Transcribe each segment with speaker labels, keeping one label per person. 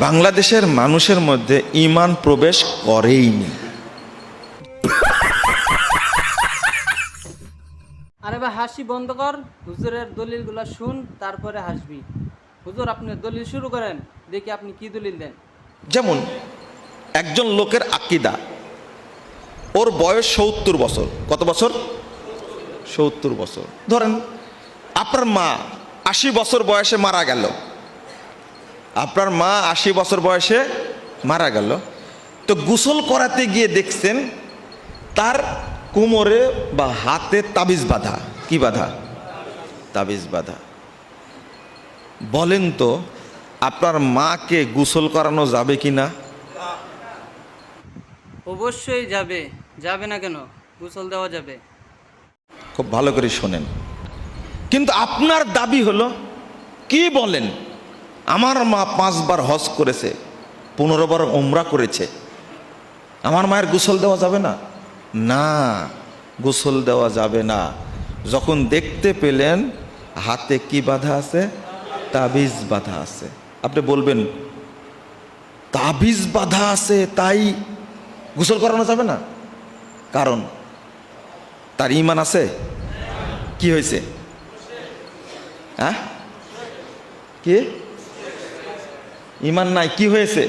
Speaker 1: বাংলাদেশের মানুষের মধ্যে ইমান প্রবেশ করেইনি।
Speaker 2: আরে ভাই হাসি বন্ধ কর হুজুরের দলিলগুলো শুন তারপরে হাসবি। হুজুর আপনি দলিল শুরু করেন দেখি আপনি কি দলিল দেন।
Speaker 1: যেমন একজন লোকের আকিদা ওর বয়স সত্তর বছর। কত বছর? সত্তর বছর। ধরেন আপনার মা আশি বছর বয়সে মারা গেল। আপনার মা আশি বছর বয়সে মারা গেল। তো গোসল করাতে গিয়ে দেখছেন তার কোমরে বা হাতে তাবিজ বাঁধা। কি বাঁধা? তাবিজ বাঁধা। বলেন তো আপনার মাকে গোসল করানো যাবে কি না?
Speaker 2: অবশ্যই যাবে। যাবে না কেন? গোসল দেওয়া যাবে।
Speaker 1: খুব ভালো করে শোনেন। কিন্তু আপনার দাবি হলো কি বলেন? আমার মা পাঁচবার হজ করেছে পনেরো বার ওমরা করেছে। আমার মায়ের গোসল দেওয়া যাবে না? না, গোসল দেওয়া যাবে না। যখন দেখতে পেলেন, হাতে কি বাধা আছে? তাবিজ বাধা আছে। আপনি বলবেন, তাবিজ বাধা আছে, তাই গোসল করানো যাবে না? কারণ, তার ইমান আছে? কি হয়েছে? হ্যাঁ? কি? ইমান নাই, কি হয়েছে?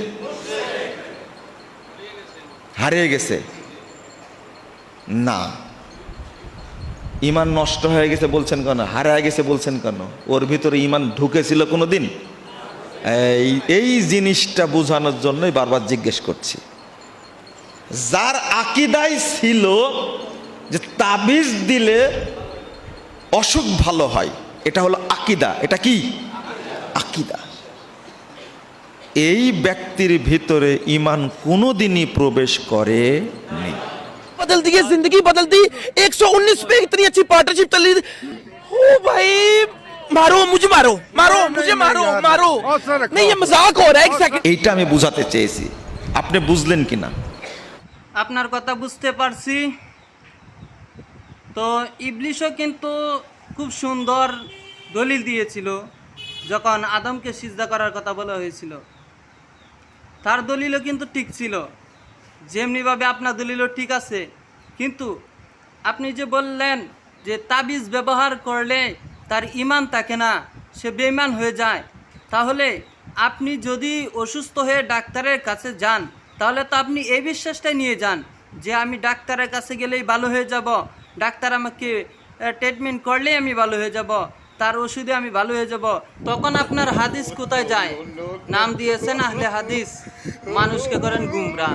Speaker 1: হারিয়ে গেছে। না। ইমান নষ্ট হয়ে গেছে বলছেন কেন? হারিয়ে গেছে বলছেন কেন? ওর ভিতরে ইমান ঢুকেছিল কোনো দিন এই এই জিনিসটা বোঝানোর জন্যই বারবার জিজ্ঞেস করছি। যার আকিদাই ছিল যে তাবিজ দিলে অসুখ ভালো হয়, এটা হলো আকিদা। এটা কি? আকিদা। এই ব্যক্তির ভিতরে ইমান কোনোদিনই প্রবেশ করে নি
Speaker 3: बदल दी है जिंदगी बदल दी 119 पे इतनी अच्छी पार्टनरशिप चली ओ भाई मारो मुझे मारो मारो मुझे मारो मारो नहीं ये मजाक हो रहा है एक सेकंड
Speaker 1: এইটা আমি বুঝাতে চেয়েছি আপনি বুঝলেন কি না
Speaker 2: আপনার কথা বুঝতে পারছি তো ইবলিশও কিন্তু খুব সুন্দর দলিল দিয়েছিল যখন আদমকে সিজদা করার কথা বলা হয়েছিল তার দলিলও কিন্তু ঠিক ছিল। যেমনিভাবে আপনার দলিলও ঠিক আছে। কিন্তু আপনি যে বললেন যে তাবিজ ব্যবহার করলে তার ইমান থাকে না, সে বেইমান হয়ে যায়। তাহলে আপনি যদি অসুস্থ হয়ে ডাক্তারের কাছে যান, তাহলে তো আপনি এই বিশ্বাসটাই নিয়ে যান যে আমি ডাক্তারের কাছে গেলেই ভালো হয়ে যাব। ডাক্তার আমাকে ট্রিটমেন্ট করলেই আমি ভালো হয়ে যাব। তার ওষুধে আমি ভালো হয়ে যাব। তখন আপনার হাদিস কোথায় যায়? নাম দিয়েছেন আহলে হাদিস। মানুষকে করেন গুমরা